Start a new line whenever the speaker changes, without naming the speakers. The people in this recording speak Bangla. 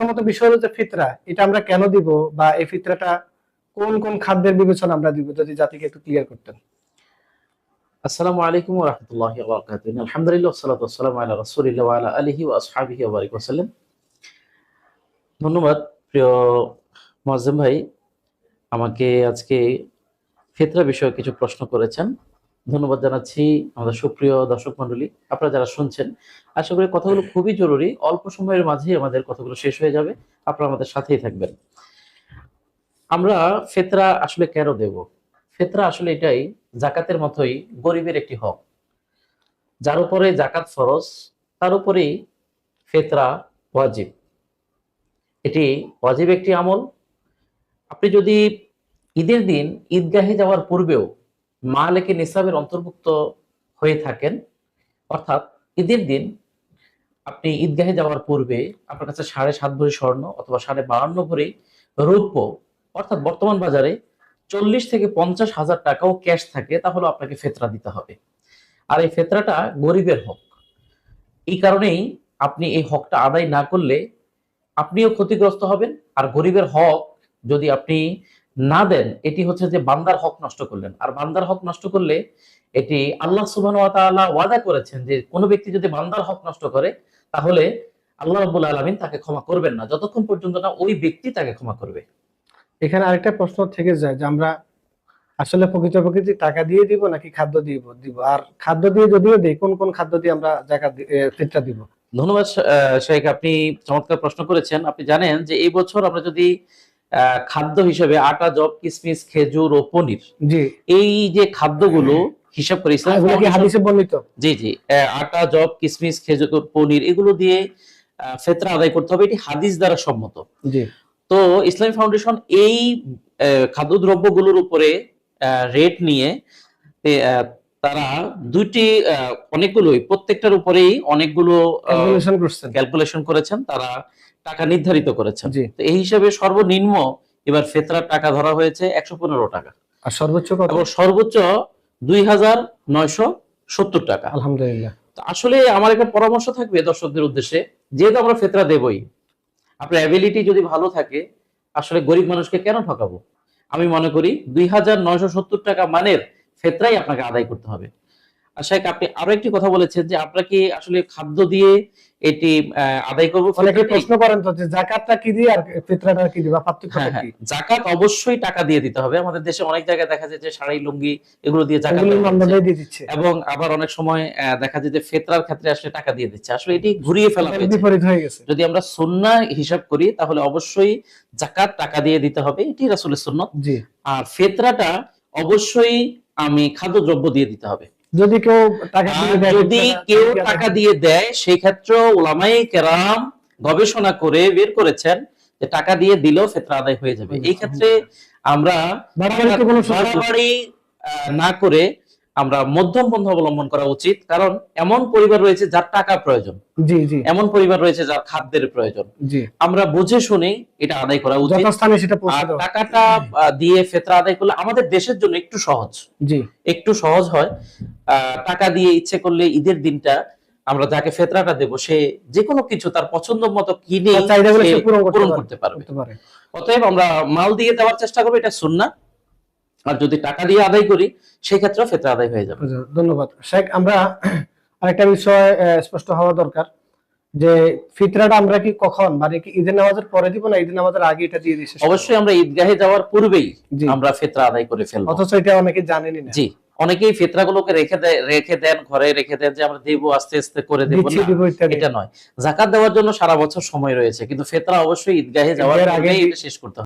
প্রথমত বিষয় হলো যে ফিতরা, এটা আমরা কেন দিব বা এই ফিতরাটা কোন কোন খাদ্যের বিবেচনা আমরা দিব, যদি জাতিকে একটু ক্লিয়ার করতেন।
আসসালামু আলাইকুম ওয়া রাহমাতুল্লাহি ওয়া বারাকাতুহু। আলহামদুলিল্লাহ ধন্যবাদ, প্রিয় মুয়াজ্জিম ভাই, আমাকে আজকে ফিতরা বিষয়ে কিছু প্রশ্ন করেছেন। ধন্যবাদ জানাচ্ছি আমাদের সুপ্রিয় দর্শক মণ্ডলী। আপনারা যারা শুনছেন, আশা করি কথাগুলো খুবই জরুরি। অল্প সময়ের মাঝেই আমাদের কথাগুলো শেষ হয়ে যাবে। আপনারা আমাদের সাথেই থাকবেন। আমরা ফেতরা আসলে কেন দেব? ফেতরা আসলে এটাই, জাকাতের মতোই গরিবের একটি হক। যার উপরে জাকাত ফরজ, তার উপরেই ফেতরা ওয়াজিব। এটি ওয়াজিব একটি আমল। আপনি যদি ঈদের দিন ঈদগাহে যাওয়ার পূর্বেও মালেকে নিসাবের অন্তর্ভুক্ত হয়ে থাকেন। অর্থাৎ ঈদের দিন আপনি ঈদগাহে যাওয়ার পূর্বে আপনার কাছে সাড়ে সাত ভরি স্বর্ণ অথবা সাড়ে বাহান্ন ভরি রৌপ্য, অর্থাৎ বর্তমান বাজারে চল্লিশ থেকে পঞ্চাশ হাজার টাকাও ক্যাশ থাকে, তাহলে আপনাকে ফেতরা দিতে হবে। আর এই ফেতরাটা গরিবের হক। এই কারণেই আপনি এই হকটা আদায় না করলে আপনিও ক্ষতিগ্রস্ত হবেন, আর গরিবের হক যদি আপনি না দেন এটি হচ্ছে যে বান্দার হক নষ্ট করলেন। আর বান্দার হক নষ্ট করলে এটি আল্লাহ তাআলা ওয়াদা করেছেন যে কোনো ব্যক্তি যদি বান্দার হক নষ্ট করে তাহলে আল্লাহ রাব্বুল আলামিন তাকে ক্ষমা করবেন না। যতক্ষণ পর্যন্ত না ওই ব্যক্তি তাকে ক্ষমা করবে।
এখানে আরেকটা প্রশ্ন থেকে যায় যে আমরা আসলে প্রকৃত প্রকৃতি টাকা দিয়ে দিব নাকি খাদ্য দিব দিব? আর খাদ্য দিয়ে যদিও দিই কোন কোন খাদ্য দিয়ে আমরা জাকাত দি- ফিতরা দিব?
ধন্যবাদ শেখ আপনি চমৎকার প্রশ্ন করেছেন। আপনি জানেন যে এই বছর আমরা যদি খাদ্য হিসেবে আটা জব কিসমিস খেজুর ও পনির।
জি।
এই যে খাদ্যগুলো হিসাব করে ইসলাম
হাদিসে বর্ণিত?
জি জি। আটা জব কিসমিস খেজুর পনির এগুলো দিয়ে ফেতরা আদায় করতে হবে। এটি হাদিস দ্বারা সম্মত।
জি।
তো ইসলামী ফাউন্ডেশন এই খাদ্যদ্রব্যগুলোর উপরে রেট নিয়ে তারা দুইটি অনেকগুলোই প্রত্যেকটার উপরেই অনেকগুলো
ক্যালকুলেশন করেছেন।
তারা টাকা নির্ধারিত করেছেন। তো এই হিসাবে সর্বনিম্ন এবার ফেতরার টাকা ধরা হয়েছে একশো পনেরো টাকা।
আর সর্বোচ্চ
এবং সর্বোচ্চ দুই হাজার নয়শো সত্তর টাকা।
আলহামদুলিল্লাহ।
আসলে আমার একটা পরামর্শ থাকবে দর্শকদের উদ্দেশ্যে যেহেতু আমরা ফেতরা দেবই আপনার অ্যাবিলিটি যদি ভালো থাকে আসলে গরিব মানুষকে কেন ঠকাবো? আমি মনে করি দুই হাজার নয়শো সত্তর টাকা মানের ফেতরাই আপনাকে আদায় করতে হবে। আর শেখ আপনি আরও একটি কথা বলেছেন যে আমরা কি আসলে খাদ্য দিয়ে এটি আদায় করব।
অনেকে? প্রশ্ন করেন তো যে জাকাতটা কি দিয়ে আর ফিতরাটা কি দিবা পার্থক্যটা
হ্যাঁ হ্যাঁ।
কি?
জাকাত অবশ্যই টাকা দিয়ে দিতে হবে। আমাদের দেশে অনেক জায়গায় দেখা যায় যে শাড়ি লুঙ্গি এগুলো দিয়ে জাকাত।
দিয়ে দিচ্ছে।
এবং আবার অনেক সময় আহ, দেখা যায় যে ফেতরার ক্ষেত্রে আসলে টাকা দিয়ে দিচ্ছে। আসলে এটি ঘুরিয়ে ফেলা হয়েছে।
বিপরীত হয়ে গেছে।
যদি আমরা সুন্না হিসাব করি তাহলে অবশ্যই জাকাত টাকা দিয়ে দিতে হবে। এটি রাসূলের সুন্নত।
জি।
আর ফেতরাটা অবশ্যই আমি খাদ্যদ্রব্য দিয়ে দিতে হবে।
যদি কেউ টাকা দিয়ে দেয়
যদি কেউ টাকা দিয়ে। দেয় সেই ক্ষেত্রে ওলামাই কেরাম গবেষণা করে বের করেছেন যে টাকা দিয়ে দিলেও ফেতরা আদায় হয়ে যাবে। এই ক্ষেত্রে আমরা
বাড়াবাড়ি
না করে আমরা মধ্যম পন্থা অবলম্বন করা উচিত। কারণ এমন পরিবার রয়েছে যার টাকা প্রয়োজন। এমন পরিবার রয়েছে যার খাদ্যের প্রয়োজন। আমরা বুঝে শুনে এটা আদায় করা উচিত। টাকাটা দিয়ে ফেতরা আদায় করলে আমাদের দেশের জন্য একটু সহজ। একটু সহজ হয়। আহ, টাকা দিয়ে ইচ্ছে করলে ঈদের দিনটা আমরা যাকে ফেতরাটা দেব সে যে কোনো কিছু তার পছন্দ মতো কিনে
পূরণ করতে
পারবে। অতএব আমরা মাল দিয়ে দেওয়ার চেষ্টা করব এটা সুন্না আর যদি টাকা দিয়ে আদায় করি সেই ক্ষেত্রেও ফেতরা আদায় হয়ে যাবে।
ধন্যবাদ। শেখ আমরা আরেকটা বিষয় স্পষ্ট হওয়া দরকার যে ফিতরাটা আমরা কি কখন মানে কি ঈদের নামাজের পরে দিব না ঈদের নামাজের আগে এটা দিয়ে দিচ্ছি
অবশ্যই আমরা ঈদগাহে যাওয়ার পূর্বেই আমরা ফেতরা আদায় করে ফেলব।
অথচ এটা অনেকে জানেনই না।
জি অনেকেই ফেতরাগুলোকে রেখে দেয় রেখে দেন ঘরে রেখে দেন যে আমরা দেবো আস্তে আস্তে করে দেব। এটা নয়। জাকাত দেওয়ার জন্য সারা বছর সময় রয়েছে কিন্তু ফেতরা অবশ্যই ঈদগাহে যাওয়ার
আগে
আগেই শেষ করতে হবে।